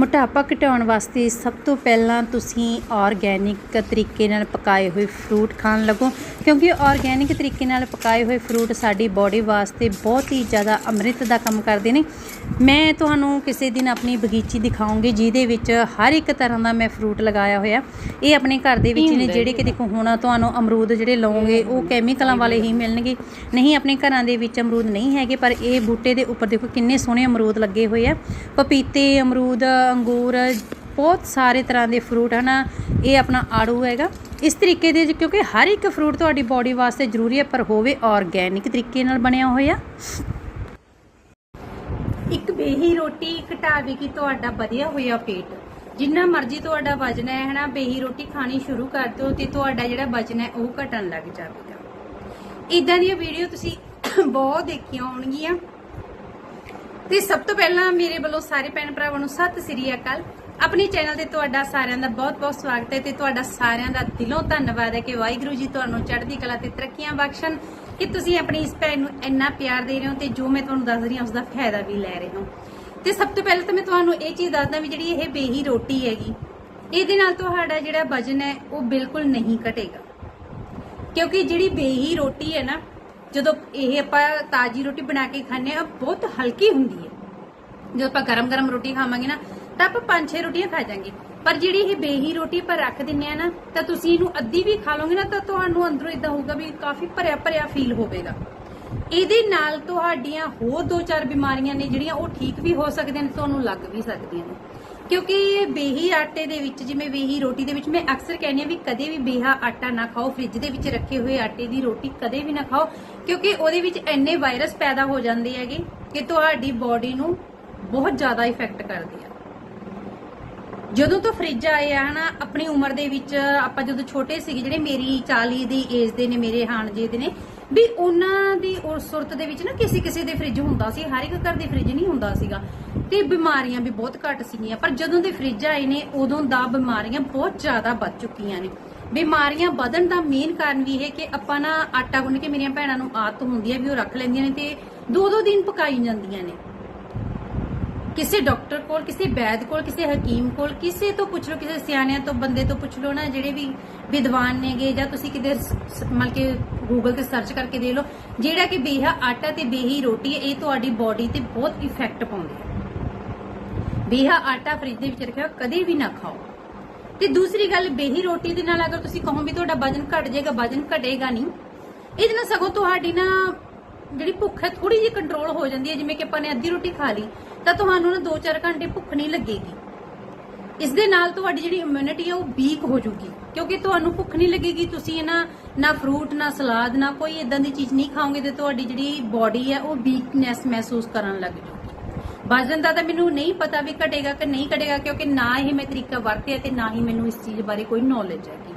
ਮੋਟਾਪਾ ਘਟਾਉਣ ਵਾਸਤੇ ਸਭ ਤੋਂ ਪਹਿਲਾਂ ਤੁਸੀਂ ਆਰਗੈਨਿਕ ਤਰੀਕੇ ਨਾਲ ਪਕਾਏ ਹੋਏ ਫਰੂਟ ਖਾਣ ਲੱਗੋ ਕਿਉਂਕਿ ਆਰਗੈਨਿਕ ਤਰੀਕੇ ਨਾਲ ਪਕਾਏ ਹੋਏ ਫਰੂਟ ਸਾਡੀ ਬਾਡੀ ਵਾਸਤੇ ਬਹੁਤ ਹੀ ਜ਼ਿਆਦਾ ਅੰਮ੍ਰਿਤ ਦਾ ਕੰਮ ਕਰਦੇ ਨੇ। ਮੈਂ ਤੁਹਾਨੂੰ ਕਿਸੇ ਦਿਨ ਆਪਣੀ ਬਗੀਚੀ ਦਿਖਾਉਂਗੀ ਜਿਹਦੇ ਵਿੱਚ ਹਰ ਇੱਕ ਤਰ੍ਹਾਂ ਦਾ ਮੈਂ ਫਰੂਟ ਲਗਾਇਆ ਹੋਇਆ। ਇਹ ਆਪਣੇ ਘਰ ਦੇ ਵਿੱਚ ਨੇ ਜਿਹੜੇ ਕਿ ਦੇਖੋ ਹੁਣ ਤੁਹਾਨੂੰ ਅਮਰੂਦ ਜਿਹੜੇ ਲਓਗੇ ਉਹ ਕੈਮੀਕਲਾਂ ਵਾਲੇ ਹੀ ਮਿਲਣਗੇ। ਨਹੀਂ ਆਪਣੇ ਘਰਾਂ ਦੇ ਵਿੱਚ ਅਮਰੂਦ ਨਹੀਂ ਹੈਗੇ ਪਰ ਇਹ ਬੂਟੇ ਦੇ ਉੱਪਰ ਦੇਖੋ ਕਿੰਨੇ ਸੋਹਣੇ ਅਮਰੂਦ ਲੱਗੇ ਹੋਏ ਆ। ਪਪੀਤੇ ਅਮਰੂਦ ਅੰਗੂਰ, ਬਹੁਤ ਸਾਰੇ ਤਰ੍ਹਾਂ ਦੇ ਫਰੂਟ ਹਨ, ਇਹ ਆਪਣਾ ਆੜੂ ਹੈਗਾ। ਇਸ ਤਰੀਕੇ ਦੇ ਕਿਉਂਕਿ ਹਰ ਇੱਕ ਫਰੂਟ ਤੁਹਾਡੀ ਬਾਡੀ ਵਾਸਤੇ ਜ਼ਰੂਰੀ ਹੈ, ਪਰ ਹੋਵੇ ਆਰਗੈਨਿਕ ਤਰੀਕੇ ਨਾਲ ਬਣਿਆ ਹੋਇਆ। ਇੱਕ ਬੇਹੀ ਰੋਟੀ ਘਟਾਵੇਗੀ ਤੁਹਾਡਾ ਵਧਿਆ ਹੋਇਆ ਪੇਟ। ਜਿੰਨਾ ਮਰਜ਼ੀ ਤੁਹਾਡਾ ਵਜਨ ਹੈ ਹਨਾ, ਬੇਹੀ ਰੋਟੀ ਖਾਣੀ ਸ਼ੁਰੂ ਕਰ ਦਿਓ ਤੇ ਤੁਹਾਡਾ ਜਿਹੜਾ ਵਜਨ ਹੈ, ਉਹ ਘਟਣ ਲੱਗ ਜਾਵੇਗਾ। ਇਦਾਂ ਦੀਆਂ ਵੀਡੀਓ ਤੁਸੀਂ ਬਹੁਤ ਦੇਖੀਆਂ ਹੋਣਗੀਆਂ। ਤੇ ਸਭ ਤੋਂ ਪਹਿਲਾਂ ਮੇਰੇ ਵੱਲੋਂ ਸਾਰੇ ਭੈਣ ਭਰਾਵਾਂ ਨੂੰ ਸਤਿ ਸ੍ਰੀ ਅਕਾਲ। ਆਪਣੇ ਚੈਨਲ ਤੇ ਤੁਹਾਡਾ ਸਾਰਿਆਂ ਦਾ ਬਹੁਤ-ਬਹੁਤ ਸਵਾਗਤ ਹੈ ਤੇ ਤੁਹਾਡਾ ਸਾਰਿਆਂ ਦਾ ਦਿਲੋਂ ਧੰਨਵਾਦ ਹੈ ਕਿ ਵਾਹਿਗੁਰੂ ਜੀ ਤੁਹਾਨੂੰ ਚੜ੍ਹਦੀ ਕਲਾ ਤੇ ਤਰੱਕੀਆਂ ਬਖਸ਼ਣ, ਕਿ ਤੁਸੀਂ ਆਪਣੀ ਇਸ ਭੈਣ ਨੂੰ ਇੰਨਾ ਪਿਆਰ ਦੇ ਰਹੇ ਹੋ ਤੇ ਜੋ ਮੈਂ ਤੁਹਾਨੂੰ ਦੱਸ ਰਹੀ ਹਾਂ ਉਸ ਦਾ ਫਾਇਦਾ ਵੀ ਲੈ ਰਹੇ ਹੋ। ਤੇ ਸਭ ਤੋਂ ਪਹਿਲਾਂ ਤਾਂ ਮੈਂ ਤੁਹਾਨੂੰ ਇਹ ਚੀਜ਼ ਦੱਸਦਾ ਵੀ ਜਿਹੜੀ ਇਹ ਬੇਹੀ ਰੋਟੀ ਹੈਗੀ, ਇਹਦੇ ਨਾਲ ਤੁਹਾਡਾ ਜਿਹੜਾ ਵਜਨ ਹੈ, ਉਹ ਬਿਲਕੁਲ ਨਹੀਂ ਘਟੇਗਾ। ਕਿਉਂਕਿ ਜਿਹੜੀ ਬੇਹੀ ਰੋਟੀ ਹੈ ਨਾ ਜਦੋਂ ਇਹ ਆਪਾਂ ਤਾਜੀ ਰੋਟੀ ਬਣਾ ਕੇ ਖਾਂਦੇ ਆ ਬਹੁਤ ਹਲਕੀ ਹੁੰਦੀ ਹੈ। ਜਦੋਂ ਆਪਾਂ ਗਰਮ-ਗਰਮ ਰੋਟੀ ਖਾਵਾਂਗੇ ਨਾ, ਤਾਂ ਆਪਾਂ ਪੰਜ ਛੇ ਰੋਟੀਆਂ ਖਾ ਜਾਾਂਗੇ। ਪਰ ਜਿਹੜੀ ਇਹ ਬੇਹੀ ਰੋਟੀ ਆਪਾਂ ਰੱਖ ਦਿੰਨੇ ਆ ਨਾ, ਤਾਂ ਤੁਸੀਂ ਇਹਨੂੰ ਅੱਧੀ ਵੀ ਖਾ ਲਓਗੇ ਨਾ, ਤਾਂ ਤੁਹਾਨੂੰ ਅੰਦਰੋਂ ਇਦਾਂ ਹੋਊਗਾ ਵੀ ਕਾਫੀ ਭਰਿਆ ਭਰਿਆ ਫੀਲ ਹੋਵੇਗਾ। ਇਹਦੇ ਨਾਲ ਤੁਹਾਡੀਆਂ ਹੋਰ ਦੋ ਚਾਰ ਬਿਮਾਰੀਆਂ ਨੇ ਜਿਹੜੀਆਂ ਉਹ ਠੀਕ ਵੀ ਹੋ ਸਕਦੀਆਂ ਨੇ, ਤੁਹਾਨੂੰ ਲੱਗ ਵੀ ਸਕਦੀਆਂ ਨੇ। ਕਿਉਂਕਿ ਬੇਹੀ ਆਟੇ ਦੇ ਵਿੱਚ, ਜਿਵੇਂ ਬੇਹੀ ਰੋਟੀ ਦੇ ਵਿੱਚ, ਮੈਂ ਅਕਸਰ ਕਹਿੰਦੀ ਆ ਵੀ ਕਦੇ ਵੀ ਬੇਹਾ ਆਟਾ ਨਾ ਖਾਓ, ਫ੍ਰਿਜ ਦੇ ਵਿੱਚ ਰੱਖੇ ਹੋਏ ਆਟੇ ਦੀ ਰੋਟੀ ਕਦੇ ਵੀ ਨਾ ਖਾਓ, ਕਿਉਂਕਿ ਉਹਦੇ ਵਿੱਚ ਇੰਨੇ ਵਾਇਰਸ ਪੈਦਾ ਹੋ ਜਾਂਦੇ ਹੈਗੇ ਕਿ ਤੁਹਾਡੀ ਬਾਡੀ ਨੂੰ ਬਹੁਤ ਜ਼ਿਆਦਾ ਇਫੈਕਟ ਕਰਦੇ ਆ। ਜਦੋਂ ਤੋਂ ਫ੍ਰਿਜ ਆਏ ਆ, ਹਨਾ, ਆਪਣੀ ਉਮਰ ਦੇ ਵਿੱਚ ਆਪਾਂ ਜਦੋਂ ਛੋਟੇ ਸੀਗੇ, ਜਿਹੜੇ ਮੇਰੀ 40 ਦੀ ਏਜ ਦੇ ਨੇ, ਮੇਰੇ ਹਾਣ ਜੀ ਦੇ ਨੇ, ਵੀ ਉਹਨਾਂ ਦੀ ਉਸ ਸੁਰਤ ਦੇ ਵਿੱਚ ਨਾ ਕਿਸੇ ਕਿਸੇ ਦੇ ਫ੍ਰਿਜ ਹੁੰਦਾ ਸੀ, ਹਰ ਇੱਕ ਘਰ ਦੇ ਫ੍ਰਿਜ ਨਹੀਂ ਹੁੰਦਾ ਸੀਗਾ। ਤੇ ਬਿਮਾਰੀਆਂ ਵੀ ਬਹੁਤ ਘੱਟ ਸੀਗੀਆਂ। ਪਰ ਜਦੋਂ ਦੇ ਫ੍ਰਿਜ ਆਏ ਨੇ, ਉਦੋਂ ਦਾ ਬਿਮਾਰੀਆਂ ਬਹੁਤ ਜ਼ਿਆਦਾ ਵੱਧ ਚੁੱਕੀਆਂ ਨੇ। ਬਿਮਾਰੀਆਂ ਵਧਣ ਦਾ ਮੇਨ ਕਾਰਨ ਵੀ ਇਹ ਕਿ ਆਪਾਂ ਨਾ ਆਟਾ ਗੁੰਨ ਕੇ ਮੇਰੀਆਂ ਭੈਣਾਂ ਨੂੰ ਆਦਤ ਹੁੰਦੀ ਹੈ ਵੀ ਉਹ ਰੱਖ ਲੈਂਦੀਆਂ ਨੇ ਤੇ ਦੋ ਦੋ ਦਿਨ ਪਕਾਈ ਜਾਂਦੀਆਂ ਨੇ। ਕਿਸੇ ਡਾਕਟਰ ਕੋਲ, ਕਿਸੇ ਵੈਦ ਕੋਲ, ਕਿਸੇ ਹਕੀਮ ਕੋਲ, ਕਿਸੇ ਤੋਂ ਪੁੱਛ ਲਓ, ਕਿਸੇ ਸਿਆਣਿਆਂ ਤੋਂ, ਬੰਦੇ ਤੋਂ ਪੁੱਛ ਲਓ ਨਾ, ਜਿਹੜੇ ਵੀ ਵਿਦਵਾਨ ਨੇਗੇ ਜਾਂ ਤੁਸੀਂ ਕਿਤੇ ਮਤਲਬ ਕਿ ਗੂਗਲ ਤੇ ਸਰਚ ਕਰਕੇ ਦੇ ਲਓ, ਜਿਹੜਾ ਕਿ ਬੇਹਾ ਆਟਾ ਤੇ ਬੇਹੀ ਰੋਟੀ ਇਹ ਤੁਹਾਡੀ ਬਾਡੀ ਤੇ ਬਹੁਤ ਇਫੈਕਟ ਪਾਉਂਦੀ ਹੈ ਬੇਹਾ ਆਟਾ ਫ੍ਰਿਜ ਦੇ ਵਿੱਚ ਰੱਖਿਆ ਕਦੇ ਵੀ ਨਾ ਖਾਓ। ਤੇ ਦੂਸਰੀ ਗੱਲ, ਬੇਹੀ ਰੋਟੀ ਦੇ ਨਾਲ ਅਗਰ ਤੁਸੀਂ ਕਹੋ ਵੀ ਤੁਹਾਡਾ ਵਜਨ ਘਟ ਜਾਏਗਾ, ਵਜਨ ਘਟੇਗਾ ਨਹੀਂ, ਇਹਦੇ ਨਾਲ ਸਗੋਂ ਤੁਹਾਡੀ ਨਾ ਜਿਹੜੀ ਭੁੱਖ ਹੈ ਥੋੜੀ ਜਿਹੀ ਕੰਟਰੋਲ ਹੋ ਜਾਂਦੀ ਹੈ। ਜਿਵੇਂ ਕਿ ਆਪਾਂ ਨੇ ਅੱਧੀ ਰੋਟੀ ਖਾ ਲਈ, ਤਾਂ ਤੁਹਾਨੂੰ ਨਾ 2-4 ਘੰਟੇ ਭੁੱਖ ਨਹੀਂ ਲੱਗੇਗੀ। ਇਸ ਦੇ ਨਾਲ ਤੁਹਾਡੀ ਜਿਹੜੀ ਇਮਿਊਨਿਟੀ ਹੈ, ਉਹ ਵੀਕ ਹੋ ਜੂਗੀ। ਕਿਉਂਕਿ ਤੁਹਾਨੂੰ ਭੁੱਖ ਨਹੀਂ ਲੱਗੇਗੀ, ਤੁਸੀਂ ਨਾ ਨਾ ਫਰੂਟ ਨਾ ਸਲਾਦ ਨਾ ਕੋਈ ਇਦਾਂ ਦੀ ਚੀਜ਼ ਨਹੀਂ ਖਾਓਗੇ, ਤੇ ਤੁਹਾਡੀ ਜਿਹੜੀ ਬਾਡੀ ਹੈ, ਉਹ ਵੀਕਨੈਸ ਮਹਿਸੂਸ ਕਰਨ ਲੱਗ ਜੂਗੀ ਵਜ਼ਨ ਦਾ ਤਾਂ ਮੈਨੂੰ ਨਹੀਂ ਪਤਾ ਵੀ ਘਟੇਗਾ ਕਿ ਨਹੀਂ ਘਟੇਗਾ, ਕਿਉਂਕਿ ਨਾ ਇਹ ਮੈਂ ਤਰੀਕਾ ਵਰਤਿਆ ਤੇ ਨਾ ਹੀ ਮੈਨੂੰ ਇਸ ਚੀਜ਼ ਬਾਰੇ ਕੋਈ ਨੌਲੇਜ ਹੈਗੀ।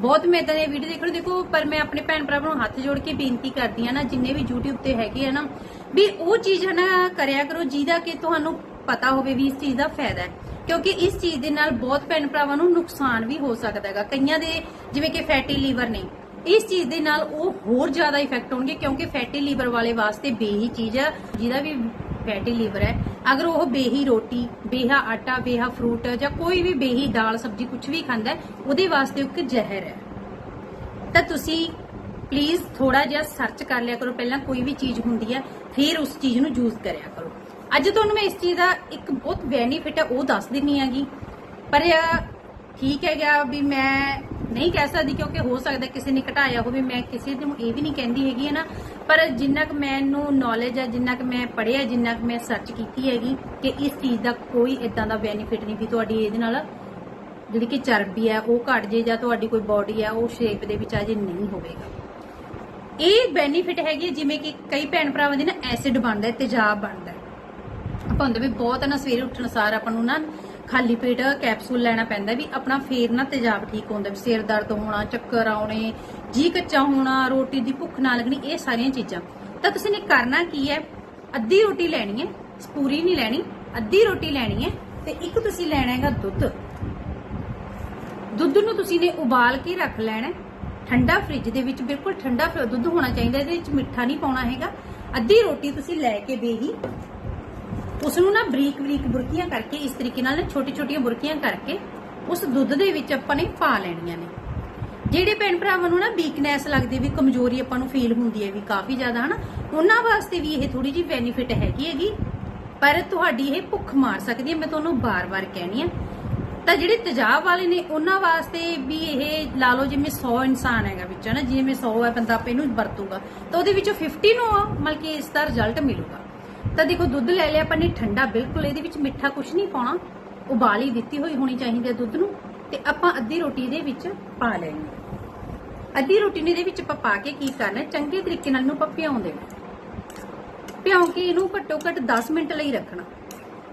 ਬਹੁਤ ਮੈਂ ਇਦਾਂ ਦੇ ਵੀਡੀਓ ਦੇਖ ਲਓ ਦੇਖੋ, ਪਰ ਮੈਂ ਆਪਣੇ ਭੈਣ ਭਰਾਵਾਂ ਨੂੰ ਹੱਥ ਜੋੜ ਕੇ ਬੇਨਤੀ ਕਰਦੀ ਆ ਨਾ, ਜਿੰਨੇ ਵੀ YouTube ਤੇ ਹੈਗੇ ਆ ਨਾ, ਵੀ ਉਹ ਚੀਜ਼ ਨਾ ਕਰਿਆ ਕਰੋ ਜਿਹਦਾ ਕਿ ਤੁਹਾਨੂੰ ਪਤਾ ਹੋਵੇ ਵੀ ਇਸ ਚੀਜ਼ ਦਾ ਫਾਇਦਾ ਹੈ। ਕਿਉਂਕਿ ਇਸ ਚੀਜ਼ ਦੇ ਨਾਲ ਬਹੁਤ ਭੈਣ ਭਰਾਵਾਂ ਨੂੰ ਨੁਕਸਾਨ ਵੀ ਹੋ ਸਕਦਾ ਹੈਗਾ। ਕਈਆਂ ਦੇ ਜਿਵੇਂ ਕਿ ਫੈਟੀ ਲੀਵਰ ਨੇ, ਇਸ ਚੀਜ਼ ਦੇ ਨਾਲ ਉਹ ਹੋਰ ਜ਼ਿਆਦਾ ਇਫੈਕਟ ਹੋਣਗੇ, ਕਿਉਂਕਿ ਫੈਟੀ ਲੀਵਰ ਵਾਲੇ ਵਾਸਤੇ ਬੇਹੀ ਚੀਜ਼ ਆ, ਜਿਹਦਾ ਵੀ ਫੈਟੀ ਲੀਵਰ ਹੈ। ਅਗਰ ਉਹ ਬੇਹੀ ਰੋਟੀ ਬੇਹਾ ਆਟਾ ਬੇਹਾ ਫਰੂਟ ਜਾਂ ਕੋਈ ਵੀ ਬੇਹੀ ਦਾਲ ਸਬਜ਼ੀ ਕੁਝ ਵੀ ਖਾਂਦਾ ਹੈ, ਉਹਦੇ ਵਾਸਤੇ ਇੱਕ ਜ਼ਹਿਰ ਹੈ। ਤਾਂ ਤੁਸੀਂ ਪਲੀਜ਼ ਥੋੜਾ ਜਿਹਾ ਸਰਚ ਕਰ ਲਿਆ ਕਰੋ। ਪਹਿਲਾਂ ਕੋਈ ਵੀ ਚੀਜ਼ ਹੁੰਦੀ ਹੈ ਫਿਰ ਉਸ ਚੀਜ਼ ਨੂੰ ਯੂਜ਼ ਕਰਿਆ ਕਰੋ। ਅੱਜ ਤੁਹਾਨੂੰ ਮੈਂ ਇਸ ਚੀਜ਼ ਦਾ ਇੱਕ ਬਹੁਤ ਬੈਨੀਫਿਟ ਹੈ ਉਹ ਦੱਸ ਦਿੰਨੀ ਆਗੀ ਪਰ ਇਹ ਠੀਕ ਹੈਗਾ ਵੀ ਮੈਂ ਨਹੀਂ ਕਹਿ ਸਕਦੀ ਕਿਉਂਕਿ ਹੋ ਸਕਦਾ ਕਿਸੇ ਨੇ ਘਟਾਇਆ ਹੋਵੇ, ਮੈਂ ਕਿਸੇ ਨੂੰ ਇਹ ਵੀ ਨਹੀਂ ਕਹਿੰਦੀ ਹੈਗੀ ਹੈ ਨਾ। ਪਰ ਜਿੰਨਾ ਕੁ ਮੈਨੂੰ ਨੌਲੇਜ ਹੈ ਜਿੰਨਾ ਕੁ ਮੈਂ ਪੜ੍ਹਿਆ, ਜਿੰਨਾ ਕੁ ਮੈਂ ਸਰਚ ਕੀਤੀ ਹੈਗੀ ਕਿ ਇਸ ਚੀਜ਼ ਦਾ ਕੋਈ ਇਦਾਂ ਦਾ ਬੈਨੀਫਿਟ ਨਹੀਂ ਵੀ ਤੁਹਾਡੀ ਇਹਦੇ ਨਾਲ ਜਿਹੜੀ ਕਿ ਚਰਬੀ ਹੈ ਉਹ ਘਟ ਜੇ ਜਾਂ ਤੁਹਾਡੀ ਕੋਈ ਬਾਡੀ ਹੈ ਉਹ ਸ਼ੇਪ ਦੇ ਵਿੱਚ ਅਜੇ ਨਹੀਂ ਹੋਵੇਗਾ। ਇਹ ਬੈਨੀਫਿਟ ਹੈਗੀ ਜਿਵੇਂ ਕਿ ਕਈ ਭੈਣ ਭਰਾਵਾਂ ਦੇ ਨਾ ਐਸਿਡ ਬਣਦਾ ਹੈ, ਤੇਜ਼ਾਬ ਬਣਦਾ ਹੈ। ਆਪਾਂ ਹੁੰਦੇ ਵੀ ਬਹੁਤ ਨਾ, ਸਵੇਰੇ ਉੱਠਣ ਸਾਰ ਆਪਾਂ ਨੂੰ ਨਾ ਖਾਲੀ ਪੇਟ ਕੈਪਸੂਲ ਲੈਣਾ ਪੈਂਦਾ ਵੀ ਆਪਣਾ ਫੇਰ ਨਾ ਤੇਜ਼ਾਬ ਠੀਕ ਹੁੰਦਾ ਵੀ ਸਿਰ ਦਰਦ ਹੋਣਾ, ਚੱਕਰ ਆਉਣੇ, ਜੀ ਕੱਚਾ ਹੋਣਾ, ਰੋਟੀ ਦੀ ਭੁੱਖ ਨਾ ਲੱਗਣੀ, ਇਹ ਸਾਰੀਆਂ ਚੀਜ਼ਾਂ। ਤਾਂ ਤੁਸੀਂ ਨੇ ਕਰਨਾ ਕੀ ਹੈ? ਅੱਧੀ ਰੋਟੀ ਲੈਣੀ ਹੈ, ਪੂਰੀ ਨਹੀਂ ਲੈਣੀ, ਅੱਧੀ ਰੋਟੀ ਲੈਣੀ ਹੈ ਤੇ ਇੱਕ ਤੁਸੀਂ ਲੈਣਾ ਹੈਗਾ ਦੁੱਧ। ਦੁੱਧ ਨੂੰ ਤੁਸੀਂ ਨੇ ਉਬਾਲ ਕੇ ਰੱਖ ਲੈਣਾ ਠੰਡਾ ਫ੍ਰਿਜ ਦੇ ਵਿੱਚ ਬਿਲਕੁਲ ਠੰਡਾ ਦੁੱਧ ਹੋਣਾ ਚਾਹੀਦਾ, ਇਹਦੇ ਵਿੱਚ ਮਿੱਠਾ ਨਹੀਂ ਪਾਉਣਾ ਹੈਗਾ। ਅੱਧੀ ਰੋਟੀ ਤੁਸੀਂ ਲੈ ਕੇ ਬੇਹੀ ਉਸ ਨੂੰ ਨਾ ਬਰੀਕ ਬਰੀਕ ਬੁਰਕੀਆਂ ਕਰਕੇ, ਇਸ ਤਰੀਕੇ ਨਾਲ ਨਾ ਛੋਟੀ ਛੋਟੀਆਂ ਬੁਰਕੀਆਂ ਕਰਕੇ ਉਸ ਦੁੱਧ ਦੇ ਵਿੱਚ ਆਪਾਂ ਨੇ ਪਾ ਲੈਣੀਆਂ ਨੇ। ਜਿਹੜੇ ਭੈਣ ਭਰਾਵਾਂ ਨੂੰ ਨਾ ਵੀਕਨੈਸ ਲੱਗਦੀ ਵੀ, ਕਮਜ਼ੋਰੀ ਆਪਾਂ ਨੂੰ ਫੀਲ ਹੁੰਦੀ ਹੈ ਵੀ ਕਾਫੀ ਜ਼ਿਆਦਾ, ਹਨਾ, ਉਹਨਾਂ ਵਾਸਤੇ ਵੀ ਇਹ ਥੋੜੀ ਜਿਹੀ ਬੈਨੀਫਿਟ ਹੈਗੀ ਹੈਗੀ। ਪਰ ਤੁਹਾਡੀ ਇਹ ਭੁੱਖ ਮਾਰ ਸਕਦੀ ਹੈ, ਮੈਂ ਤੁਹਾਨੂੰ ਬਾਰ-ਬਾਰ ਕਹਿਣੀ ਆ। ਤਾਂ ਜਿਹੜੇ ਤਜਾਬ ਵਾਲੇ ਨੇ, ਉਹਨਾਂ ਵਾਸਤੇ ਵੀ ਇਹ ਲਾ ਲਓ ਜਿਵੇਂ 100 ਇਨਸਾਨ ਹੈਗਾ ਵਿੱਚ ਨਾ ਜਿਵੇਂ 100 ਹੈ, ਬੰਦਾ ਆਪਾਂ ਇਹਨੂੰ ਵਰਤੂਗਾ। ਤਾਂ ਉਹਦੇ ਵਿੱਚੋਂ 50 ਨੂੰ ਮਤਲਬ ਕਿ ਇਸ ਦਾ ਰਿਜ਼ਲਟ ਮਿਲੂਗਾ। ਤਾਂ ਦੇਖੋ, ਦੁੱਧ ਲੈ ਲਿਆ ਆਪਾਂ ਨੇ ਠੰਡਾ, ਬਿਲਕੁਲ। ਇਹਦੇ ਵਿੱਚ ਮਿੱਠਾ ਕੁਝ ਨਹੀਂ ਪਾਉਣਾ। ਉਬਾਲੀ ਦਿੱਤੀ ਹੋਈ ਹੋਣੀ ਚਾਹੀਦੀ ਹੈ ਦੁੱਧ ਨੂੰ। ਤੇ ਆਪਾਂ ਅੱਧੀ ਰੋਟੀ ਇਹਦੇ ਵਿੱਚ ਪਾ ਲੈਣੀ ਅੱਧੀ ਰੋਟੀ ਨੂੰ ਇਹਦੇ ਵਿੱਚ ਆਪਾਂ ਪਾ ਕੇ ਕੀ ਕਰਨਾ ਚੰਗੇ ਤਰੀਕੇ ਨਾਲ ਇਹਨੂੰ ਆਪਾਂ ਭਿਉਂ ਦੇਣਾ ਭਿਉਂ ਕੇ ਇਹਨੂੰ ਘੱਟੋ ਘੱਟ 10 ਮਿੰਟ ਲਈ ਰੱਖਣਾ।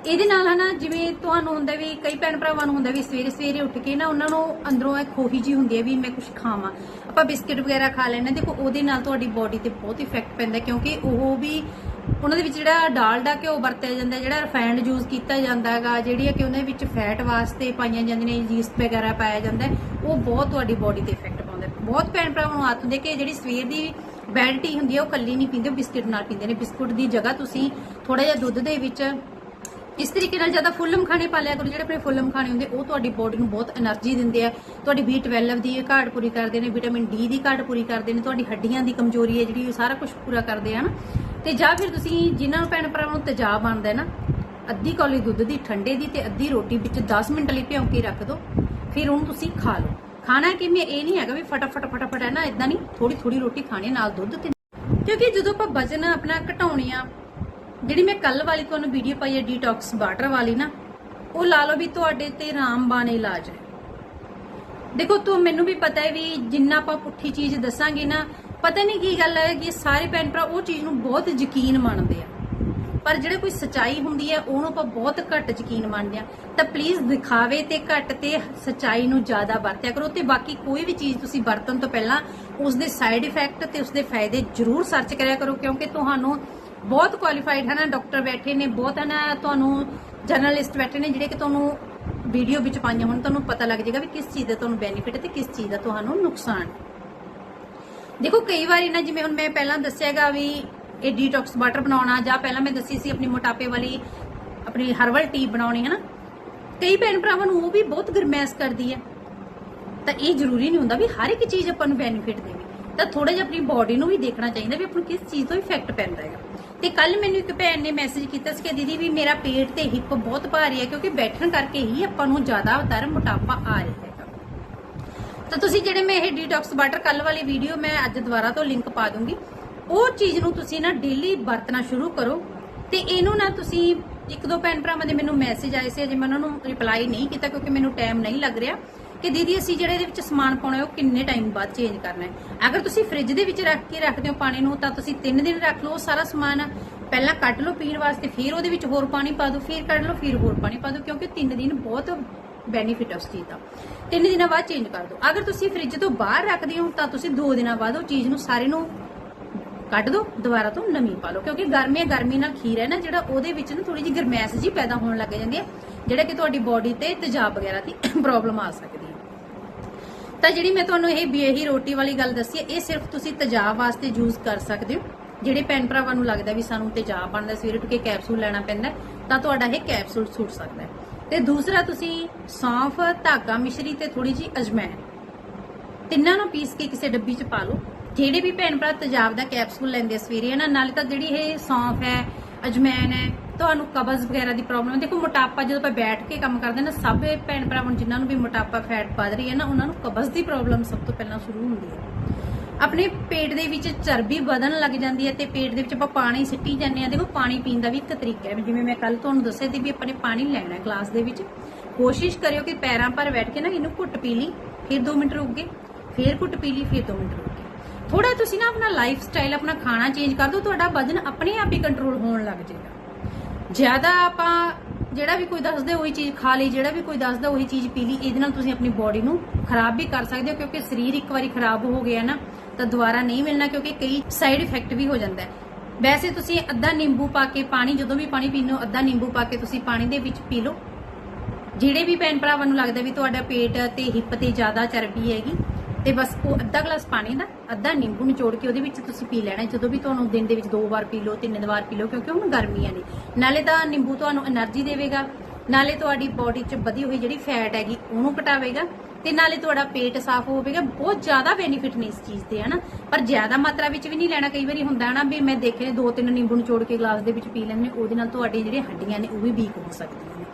ਇਹਦੇ ਨਾਲ ਹਨਾ, ਜਿਵੇਂ ਤੁਹਾਨੂੰ ਹੁੰਦਾ ਵੀ ਕਈ ਭੈਣ ਭਰਾਵਾਂ ਨੂੰ ਹੁੰਦਾ ਵੀ ਸਵੇਰੇ ਸਵੇਰੇ ਉੱਠ ਕੇ ਨਾ ਉਹਨਾਂ ਨੂੰ ਅੰਦਰੋਂ ਇਹ ਖੋਹੀ ਜੀ ਹੁੰਦੀ ਹੈ ਵੀ ਮੈਂ ਕੁਝ ਖਾਵਾਂ। ਆਪਾਂ ਬਿਸਕਿਟ ਵਗੈਰਾ ਖਾ ਲੈਣਾ ਦੇਖੋ, ਉਹਦੇ ਨਾਲ ਤੁਹਾਡੀ ਬਾਡੀ ਤੇ ਬਹੁਤ ਇਫੈਕਟ ਪੈਂਦਾ ਕਿਉਂਕਿ ਉਹ ਵੀ ਉਹਨਾਂ ਦੇ ਵਿੱਚ ਜਿਹੜਾ ਡਾਲ ਦਾ ਘਿਓ ਵਰਤਿਆ ਜਾਂਦਾ, ਜਿਹੜਾ ਰਿਫਾਈਨਡ ਯੂਜ਼ ਕੀਤਾ ਜਾਂਦਾ ਹੈਗਾ ਜਿਹੜੀਆਂ ਕਿ ਉਹਦੇ ਵਿੱਚ ਫੈਟ ਵਾਸਤੇ ਪਾਈਆਂ ਜਾਂਦੀਆਂ ਨੇ ਯੀਸਟ ਵਗੈਰਾ ਪਾਇਆ ਜਾਂਦਾ ਉਹ ਬਹੁਤ ਤੁਹਾਡੀ ਬੋਡੀ ਤੇ ਇਫੈਕਟ ਪਾਉਂਦਾ ਬਹੁਤ ਭੈਣ ਭਰਾਵਾਂ ਨੂੰ ਆਦਤ ਹੁੰਦੀ ਕਿ ਜਿਹੜੀ ਸਵੇਰ ਦੀ ਬੈਲਟੀ ਹੁੰਦੀ ਹੈ, ਉਹ ਕੱਲੀ ਨਹੀਂ ਪੀਂਦੇ ਬਿਸਕਟ ਨਾਲ ਪੀਂਦੇ ਨੇ। ਬਿਸਕਟ ਦੀ ਜਗ੍ਹਾ ਤੁਸੀਂ ਥੋੜਾ ਜਿਹਾ ਦੁੱਧ ਦੇ ਵਿੱਚ ਇਸ ਤਰੀਕੇ ਨਾਲ ਜ਼ਿਆਦਾ ਫੁੱਲਮ ਖਾਣੇ ਪਾ ਲਿਆ ਕਰੋ, ਜਿਹੜੇ ਆਪਣੇ ਫੁੱਲ ਮਖਾਣੇ ਹੁੰਦੇ, ਉਹ ਤੁਹਾਡੀ ਬੋਡੀ ਨੂੰ ਬਹੁਤ એનર્ਜੀ ਦਿੰਦੇ ਆ। ਤੁਹਾਡੀ B12 ਦੀ ਘਾਟ ਪੂਰੀ ਕਰਦੇ ਨੇ ਵਿਟਾਮਿਨ ਡੀ ਦੀ ਘਾਟ ਪੂਰੀ ਕਰਦੇ ਨੇ, ਤੁਹਾਡੀ ਹੱਡੀਆਂ ਦੀ ਕਮਜ਼ੋਰੀ ਹੈ ਜਿਹੜੀ, ਉਹ ਸਾਰਾ ਕੁਝ ਪੂਰਾ ਕਰਦੇ ਹਨ ਤੇ ਜਾਂ ਫਿਰ ਤੁਸੀਂ ਜਿਨ੍ਹਾਂ ਨੂੰ ਭੈਣ ਭਰਾਵਾਂ ਨੂੰ ਤੇਜ਼ਾਬ ਬਣਦਾ ਨਾ, ਅੱਧੀ ਕੌਲੀ ਦੁੱਧ ਦੀ ਠੰਡੇ ਦੀ ਤੇ ਅੱਧੀ ਰੋਟੀ ਵਿੱਚ 10 ਮਿੰਟ ਲਈ ਭਿਉਂ ਕੇ ਰੱਖ ਦਿਓ ਫਿਰ ਉਹਨੂੰ ਤੁਸੀਂ ਖਾ ਲਓ। ਖਾਣਾ ਕਿਵੇਂ, ਇਹ ਨਹੀਂ ਹੈਗਾ ਵੀ ਫਟਾਫਟ ਫਟਾਫਟ ਹੈ ਨਾ ਇਦਾਂ ਨਹੀਂ ਥੋੜੀ ਥੋੜੀ ਰੋਟੀ ਖਾਣੀ, ਨਾਲ ਦੁੱਧ ਤੇ ਕਿਉਂਕਿ ਜਦੋਂ ਆਪਾਂ ਵਜਨ ਆਪਣਾ ਘਟਾਉਣੇ ਆ, ਜਿਹੜੀ ਮੈਂ ਕੱਲ ਵਾਲੀ ਤੁਹਾਨੂੰ ਵੀਡੀਓ ਪਾਈ ਹੈ ਡੀਟੌਕਸ ਵਾਟਰ ਵਾਲੀ ਨਾ, ਉਹ ਲਾ ਲਓ ਵੀ ਤੁਹਾਡੇ ਤੇ ਰਾਮਬਾਣ ਇਲਾਜ ਹੈ। ਦੇਖੋ, ਤੂੰ, ਮੈਨੂੰ ਵੀ ਪਤਾ ਹੈ ਵੀ ਜਿੰਨਾ ਆਪਾਂ ਪੁੱਠੀ ਚੀਜ਼ ਦੱਸਾਂਗੇ ਨਾ ਪਤਾ ਨਹੀਂ ਕੀ ਗੱਲ ਹੈ ਕਿ ਸਾਰੇ ਭੈਣ ਭਰਾ ਉਹ ਚੀਜ਼ ਨੂੰ ਬਹੁਤ ਯਕੀਨ ਮੰਨਦੇ ਆ। ਪਰ ਜਿਹੜੇ ਕੋਈ ਸਚਾਈ ਹੁੰਦੀ ਹੈ, ਉਹਨੂੰ ਆਪਾਂ ਬਹੁਤ ਘੱਟ ਯਕੀਨ ਮੰਨਦੇ ਆ। ਤਾਂ ਪਲੀਜ਼ ਦਿਖਾਵੇ ਤੇ ਘੱਟ ਤੇ ਸਚਾਈ ਨੂੰ ਜ਼ਿਆਦਾ ਵਰਤਿਆ ਕਰੋ ਤੇ ਬਾਕੀ ਕੋਈ ਵੀ ਚੀਜ਼ ਤੁਸੀਂ ਵਰਤਣ ਤੋਂ ਪਹਿਲਾਂ ਉਸ ਦੇ ਸਾਈਡ ਇਫੈਕਟ ਤੇ ਉਸ ਦੇ ਫਾਇਦੇ ਜ਼ਰੂਰ ਸਰਚ ਕਰਿਆ ਕਰੋ, ਕਿਉਂਕਿ ਤੁਹਾਨੂੰ ਬਹੁਤ ਕੁਆਲੀਫਾਈਡ ਹੈ ਨਾ ਡਾਕਟਰ ਬੈਠੇ ਨੇ, ਬਹੁਤ ਹੈ ਨਾ, ਤੁਹਾਨੂੰ ਜਰਨਲਿਸਟ ਬੈਠੇ ਨੇ ਜਿਹੜੇ ਕਿ ਤੁਹਾਨੂੰ ਵੀਡੀਓ ਵਿੱਚ ਪਾਈਆਂ ਹੋਣ, ਤੁਹਾਨੂੰ ਪਤਾ ਲੱਗ ਜਾਏਗਾ ਵੀ ਕਿਸ ਚੀਜ਼ ਦਾ ਤੁਹਾਨੂੰ ਬੈਨੀਫਿਟ ਹੈ ਤੇ ਕਿਸ ਚੀਜ਼ ਦਾ ਤੁਹਾਨੂੰ ਨੁਕਸਾਨ। ਦੇਖੋ, ਕਈ ਵਾਰੀ ਨਾ ਜਿਵੇਂ ਹੁਣ ਮੈਂ ਪਹਿਲਾਂ ਦੱਸਿਆਗਾ ਵੀ ਇਹ ਡੀਟੌਕਸ ਵਾਟਰ ਬਣਾਉਣਾ, ਜਾਂ ਪਹਿਲਾਂ ਮੈਂ ਦੱਸੀ ਸੀ ਆਪਣੀ ਮੋਟਾਪੇ ਵਾਲੀ, ਆਪਣੀ ਹਰਬਲ ਟੀ ਬਣਾਉਣੀ ਹੈ ਨਾ ਕਈ ਭੈਣ ਭਰਾਵਾਂ ਨੂੰ ਉਹ ਵੀ ਬਹੁਤ ਗਰਮੈਸ਼ ਕਰਦੀ ਹੈ। ਤਾਂ ਇਹ ਜ਼ਰੂਰੀ ਨਹੀਂ ਹੁੰਦਾ ਵੀ ਹਰ ਇੱਕ ਚੀਜ਼ ਆਪਾਂ ਨੂੰ ਬੈਨੀਫਿਟ ਦੇਵੇ। ਤਾਂ ਥੋੜਾ ਜਿਹਾ ਆਪਣੀ ਬਾਡੀ ਨੂੰ ਵੀ ਦੇਖਣਾ ਚਾਹੀਦਾ ਵੀ ਆਪਾਂ ਨੂੰ ਕਿਸ ਚੀਜ਼ ਤੋਂ ਇਫੈਕਟ ਪੈਂਦਾ ਹੈਗਾ ਤੇ ਕੱਲ ਮੈਨੂੰ ਇੱਕ ਭੈਣ ਨੇ ਮੈਸੇਜ ਕੀਤਾ ਸੀ ਕਿ ਦੀਦੀ ਵੀ ਮੇਰਾ ਪੇਟ ਤੇ ਹਿੱਪ ਬਹੁਤ ਭਾਰੀ ਹੈ, ਕਿਉਂਕਿ ਬੈਠਣ ਕਰਕੇ ਹੀ ਆਪਾਂ ਨੂੰ ਜ਼ਿਆਦਾਤਰ ਮੋਟਾਪਾ ਆ ਰਿਹਾ ਹੈਗਾ ਤਾਂ ਤੁਸੀਂ ਜਿਹੜੇ ਮੈਂ ਇਹ ਡੀਟੌਕਸ ਵਾਟਰ ਕੱਲ ਵਾਲੀ ਵੀਡੀਓ ਮੈਂ ਅੱਜ ਦੁਬਾਰਾ ਤੋਂ ਲਿੰਕ ਪਾ ਦੂੰਗੀ, ਉਹ ਚੀਜ਼ ਨੂੰ ਤੁਸੀਂ ਨਾ ਡੇਲੀ ਵਰਤਣਾ ਸ਼ੁਰੂ ਕਰੋ ਤੇ ਇਹਨੂੰ ਨਾ ਤੁਸੀਂ ਇੱਕ ਦੋ ਭੈਣ ਭਰਾਵਾਂ ਦੇ ਮੈਨੂੰ ਮੈਸੇਜ ਆਏ ਸੀ, ਅਜੇ ਮੈਂ ਉਹਨਾਂ ਨੂੰ ਰਿਪਲਾਈ ਨਹੀਂ ਕੀਤਾ ਕਿਉਂਕਿ ਮੈਨੂੰ ਟਾਈਮ ਨਹੀਂ ਲੱਗ ਰਿਹਾ ਕਿ ਦੀਦੀ ਅਸੀਂ ਜਿਹੜੇ ਇਹਦੇ ਵਿੱਚ ਸਮਾਨ ਪਾਉਣਾ ਹੈ, ਉਹ ਕਿੰਨੇ ਟਾਈਮ ਬਾਅਦ ਚੇਂਜ ਕਰਨਾ ਹੈ? ਅਗਰ ਤੁਸੀਂ ਫ੍ਰਿਜ ਦੇ ਵਿੱਚ ਰੱਖ ਕੇ ਰੱਖਦੇ ਹੋ ਪਾਣੀ ਨੂੰ, ਤਾਂ ਤੁਸੀਂ 3 ਦਿਨ ਰੱਖ ਲਓ ਸਾਰਾ ਸਮਾਨ ਪਹਿਲਾਂ ਕੱਢ ਲਓ ਪੀਣ ਵਾਸਤੇ, ਫਿਰ ਉਹਦੇ ਵਿੱਚ ਹੋਰ ਪਾਣੀ ਪਾ ਦਿਓ, ਫਿਰ ਕੱਢ ਲਓ, ਫਿਰ ਹੋਰ ਪਾਣੀ ਪਾ ਦਿਓ, ਕਿਉਂਕਿ 3 ਦਿਨ ਬਹੁਤ ਬੈਨੀਫਿਟ ਹੈ ਉਸ ਚੀਜ਼ ਦਾ। ਤਿੰਨ ਦਿਨਾਂ ਬਾਅਦ ਚੇਂਜ ਕਰ ਦਿਓ। ਅਗਰ ਤੁਸੀਂ ਫ੍ਰਿਜ ਤੋਂ ਬਾਹਰ ਰੱਖਦੇ ਹੋ, ਤਾਂ ਤੁਸੀਂ 2 ਦਿਨਾਂ ਬਾਅਦ ਉਹ ਚੀਜ਼ ਨੂੰ ਸਾਰੇ ਨੂੰ ਕੱਢ ਦਿਓ, ਦੁਬਾਰਾ ਤੋਂ ਨਵੀਂ ਪਾ ਲਓ। ਕਿਉਂਕਿ ਗਰਮੀ ਗਰਮੀ ਨਾਲ ਖੀਰ ਹੈ ਨਾ, ਜਿਹੜਾ ਉਹਦੇ ਵਿੱਚ ਨਾ ਥੋੜੀ ਜਿਹੀ ਗਰਮੈਸ਼ ਜੀ ਪੈਦਾ ਹੋਣ ਲੱਗ ਜਾਂਦੀ ਹੈ, ਜਿਹੜਾ ਕਿ ਤੁਹਾਡੀ ਬਾਡੀ ਤੇ ਤੇਜ਼ਾਬ ਵਗੈਰਾ ਦੀ ਪ੍ਰੋਬਲਮ ਆ ਸਕਦੀ ਹੈ। ਤਾਂ ਜਿਹੜੀ ਮੈਂ ਤੁਹਾਨੂੰ ਇਹ ਬੇਹੀ ਰੋਟੀ ਵਾਲੀ ਗੱਲ ਦੱਸੀ ਹੈ, ਇਹ ਸਿਰਫ ਤੁਸੀਂ ਤੇਜ਼ਾਬ ਵਾਸਤੇ ਯੂਜ਼ ਕਰ ਸਕਦੇ ਹੋ। ਜਿਹੜੇ ਭੈਣ ਭਰਾਵਾਂ ਨੂੰ ਲੱਗਦਾ ਵੀ ਸਾਨੂੰ ਤੇਜ਼ਾਬ ਬਣਦਾ, ਸਵੇਰੇ ਉੱਠ ਕੇ ਕੈਪਸੂਲ ਲੈਣਾ ਪੈਂਦਾ ਤਾਂ ਤੁਹਾਡਾ ਇਹ ਕੈਪਸੂਲ ਛੁੱਟ ਸਕਦਾ ਹੈ। ਤੇ ਦੂਸਰਾ ਤੁਸੀਂ ਸੌਂਫ, ਧਾਗਾ, ਮਿਸ਼ਰੀ ਤੇ ਥੋੜੀ ਜੀ ਅਜਮੈਨ ਤਿੰਨਾਂ ਨੂੰ ਪੀਸ ਕੇ ਕਿਸੇ ਡੱਬੀ 'ਚ ਪਾ ਲਓ। ਜਿਹੜੇ ਵੀ ਭੈਣ ਭਰਾ ਤੇਜ਼ਾਬ ਦਾ ਕੈਪਸੂਲ ਲੈਂਦੇ ਆ ਸਵੇਰੇ ਨਾ ਨਾਲੇ ਤਾਂ ਜਿਹੜੀ ਇਹ ਸੌਂਫ ਹੈ, ਅਜਮੈਨ ਹੈ, ਤੁਹਾਨੂੰ ਕਬਜ਼ ਵਗੈਰਾ ਦੀ ਪ੍ਰੋਬਲਮ ਹੈ। ਦੇਖੋ, ਮੋਟਾਪਾ ਜਦੋਂ ਆਪਾਂ ਬੈਠ ਕੇ ਕੰਮ ਕਰਦੇ ਨਾ, ਸਭ ਭੈਣ ਭਰਾਵਾਂ ਨੂੰ ਜਿਨ੍ਹਾਂ ਨੂੰ ਵੀ ਮੋਟਾਪਾ, ਫੈਟ ਵੱਧ ਰਹੀ ਹੈ ਨਾ, ਉਹਨਾਂ ਨੂੰ ਕਬਜ਼ ਦੀ ਪ੍ਰੋਬਲਮ ਸਭ ਤੋਂ ਪਹਿਲਾਂ ਸ਼ੁਰੂ ਹੁੰਦੀ ਹੈ। ਆਪਣੇ ਪੇਟ ਦੇ ਵਿੱਚ ਚਰਬੀ ਵਧਣ ਲੱਗ ਜਾਂਦੀ ਹੈ ਤੇ ਪੇਟ ਦੇ ਵਿੱਚ ਆਪਾਂ ਪਾਣੀ ਸਿੱਟੀ ਜਾਂਦੇ ਆ ਦੇਖੋ, ਪਾਣੀ ਪੀਣ ਦਾ ਵੀ ਇੱਕ ਤਰੀਕਾ ਹੈ। ਜਿਵੇਂ ਮੈਂ ਕੱਲ ਤੁਹਾਨੂੰ ਦੱਸਿਆ ਸੀ ਵੀ ਆਪਾਂ ਨੇ ਪਾਣੀ ਲੈਣਾ ਗਲਾਸ ਦੇ ਵਿੱਚ। ਕੋਸ਼ਿਸ਼ ਕਰਿਓ ਕਿ ਪੈਰਾਂ ਪਰ ਬੈਠ ਕੇ ਨਾ ਇਹਨੂੰ ਘੁੱਟ ਪੀ ਲਈ, ਫਿਰ 2 ਮਿੰਟ ਰੁਕ ਗਏ, ਫਿਰ ਘੁੱਟ ਪੀ ਲਈ, ਫਿਰ 2 ਮਿੰਟ ਰੁਕ ਗਏ। ਥੋੜਾ ਤੁਸੀਂ ਨਾ ਆਪਣਾ ਲਾਈਫ ਸਟਾਈਲ ਆਪਣਾ ਖਾਣਾ ਚੇਂਜ ਕਰ ਦਿਓ, ਤੁਹਾਡਾ ਵਜ਼ਨ ਆਪਣੇ ਆਪ ਹੀ ਕੰਟਰੋਲ ਹੋਣ ਲੱਗ ਜਾਏਗਾ। ਜ਼ਿਆਦਾ ਆਪਾਂ ਜਿਹੜਾ ਵੀ ਕੋਈ ਦੱਸਦਾ ਉਹੀ ਚੀਜ਼ ਖਾ ਲਈ, ਜਿਹੜਾ ਵੀ ਕੋਈ ਦੱਸਦਾ ਉਹੀ ਚੀਜ਼ ਪੀ ਲਈ, ਇਹਦੇ ਨਾਲ ਤੁਸੀਂ ਆਪਣੀ ਬਾਡੀ ਨੂੰ ਖਰਾਬ ਵੀ ਕਰ ਸਕਦੇ ਹੋ, ਕਿਉਂਕਿ ਸਰੀਰ ਇੱਕ ਵਾਰੀ ਖਰਾਬ ਹੋ ਗਿਆ ਨਾ ਤਾਂ ਦੁਬਾਰਾ ਨਹੀਂ ਮਿਲਣਾ ਕਿਉਂਕਿ ਕਈ ਸਾਈਡ ਇਫੈਕਟ ਵੀ ਹੋ ਜਾਂਦਾ ਹੈ। ਵੈਸੇ ਤੁਸੀਂ ਅੱਧਾ ਨਿੰਬੂ ਪਾ ਕੇ ਪਾਣੀ, ਜਦੋਂ ਵੀ ਪਾਣੀ ਪੀਨੋ ਅੱਧਾ ਨਿੰਬੂ ਪਾ ਕੇ ਤੁਸੀਂ ਪਾਣੀ ਦੇ ਵਿੱਚ ਪੀ ਲਓ। ਜਿਹੜੇ ਵੀ ਭੈਣ ਭਰਾਵਾਂ ਨੂੰ ਲੱਗਦਾ ਵੀ ਤੁਹਾਡਾ ਪੇਟ ਤੇ ਹਿੱਪ ਤੇ ਜ਼ਿਆਦਾ ਚਰਬੀ ਹੈਗੀ, ਤੇ ਬਸ ਉਹ ਅੱਧਾ ਗਲਾਸ ਪਾਣੀ ਦਾ, ਅੱਧਾ ਨਿੰਬੂ ਨਿਚੋੜ ਕੇ ਉਹਦੇ ਵਿੱਚ ਤੁਸੀਂ ਪੀ ਲੈਣਾ ਜਦੋਂ ਵੀ ਤੁਹਾਨੂੰ ਦਿਨ ਦੇ ਵਿੱਚ ਦੋ ਵਾਰ ਪੀ ਲਓ, ਤਿੰਨ ਵਾਰ ਪੀ ਲਓ, ਕਿਉਂਕਿ ਹੁਣ ਗਰਮੀਆਂ ਨੇ। ਨਾਲੇ ਤਾਂ ਨਿੰਬੂ ਤੁਹਾਨੂੰ એનર્ਜੀ ਦੇਵੇਗਾ, ਨਾਲੇ ਤੁਹਾਡੀ ਬਾਡੀ 'ਚ ਵਧੀ ਹੋਈ ਜਿਹੜੀ ਫੈਟ ਹੈਗੀ, ਉਹਨੂੰ ਘਟਾਵੇਗਾ। ਤੇ ਨਾਲੇ ਤੁਹਾਡਾ ਪੇਟ ਸਾਫ਼ ਹੋਵੇਗਾ, ਬਹੁਤ ਜ਼ਿਆਦਾ ਬੈਨੀਫਿਟ ਨੇ ਇਸ ਚੀਜ਼ ਦੇ, ਹਨਾ? ਪਰ ਜ਼ਿਆਦਾ ਮਾਤਰਾ ਵਿੱਚ ਵੀ ਨਹੀਂ ਲੈਣਾ, ਕਈ ਵਾਰੀ ਹੁੰਦਾ ਹਨਾ ਵੀ ਮੈਂ ਦੇਖੇ ਦੋ ਤਿੰਨ ਨਿੰਬੂ ਨਿਚੋੜ ਕੇ ਗਲਾਸ ਦੇ ਵਿੱਚ ਪੀ ਲੈਂਦੇ ਉਹਦੇ ਨਾਲ ਤੁਹਾਡੀਆਂ ਜਿਹੜੀਆਂ ਹੱਡੀਆਂ ਨੇ ਉਹ ਵੀ ਵੀਕ ਹੋ ਸਕਦੀਆਂ ਨੇ।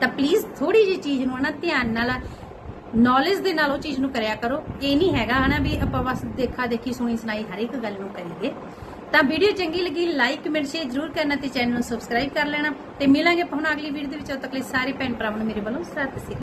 ਤਾਂ ਪਲੀਜ਼ ਥੋੜੀ ਜਿਹੀ ਚੀਜ਼ ਨੂੰ ਹਨਾ ਧਿਆਨ ਨਾਲ ਨੌਲੇਜ ਦੇ ਨਾਲ ਉਹ ਚੀਜ਼ ਨੂੰ ਕਰਿਆ ਕਰੋ। ਇਹ ਨਹੀਂ ਹੈਗਾ ਹਨਾ ਵੀ ਆਪਾਂ ਬਸ ਦੇਖਾ ਦੇਖੀ ਸੁਣੀ ਸੁਣਾਈ ਹਰ ਇੱਕ ਗੱਲ ਨੂੰ ਕਰੀਏ। ਤਾਂ ਵੀਡੀਓ ਚੰਗੀ ਲੱਗੀ ਲਾਈਕ ਕਮੈਂਟ ਸ਼ੇਅਰ ਜ਼ਰੂਰ ਕਰਨਾ ਤੇ ਚੈਨਲ ਨੂੰ ਸਬਸਕ੍ਰਾਈਬ ਕਰ ਲੈਣਾ। ਤੇ ਮਿਲਾਂਗੇ ਆਪਾਂ ਹੁਣ ਅਗਲੀ ਵੀਡੀਓ ਦੇ ਵਿੱਚ, ਉਦੋਂ ਤੱਕ ਲਈ ਸਾਰੇ ਭੈਣ ਭਰਾਵਾਂ ਨੂੰ ਮੇਰੇ ਵੱਲੋਂ ਸਤਿ ਸ਼੍ਰੀ ਅਕਾਲ।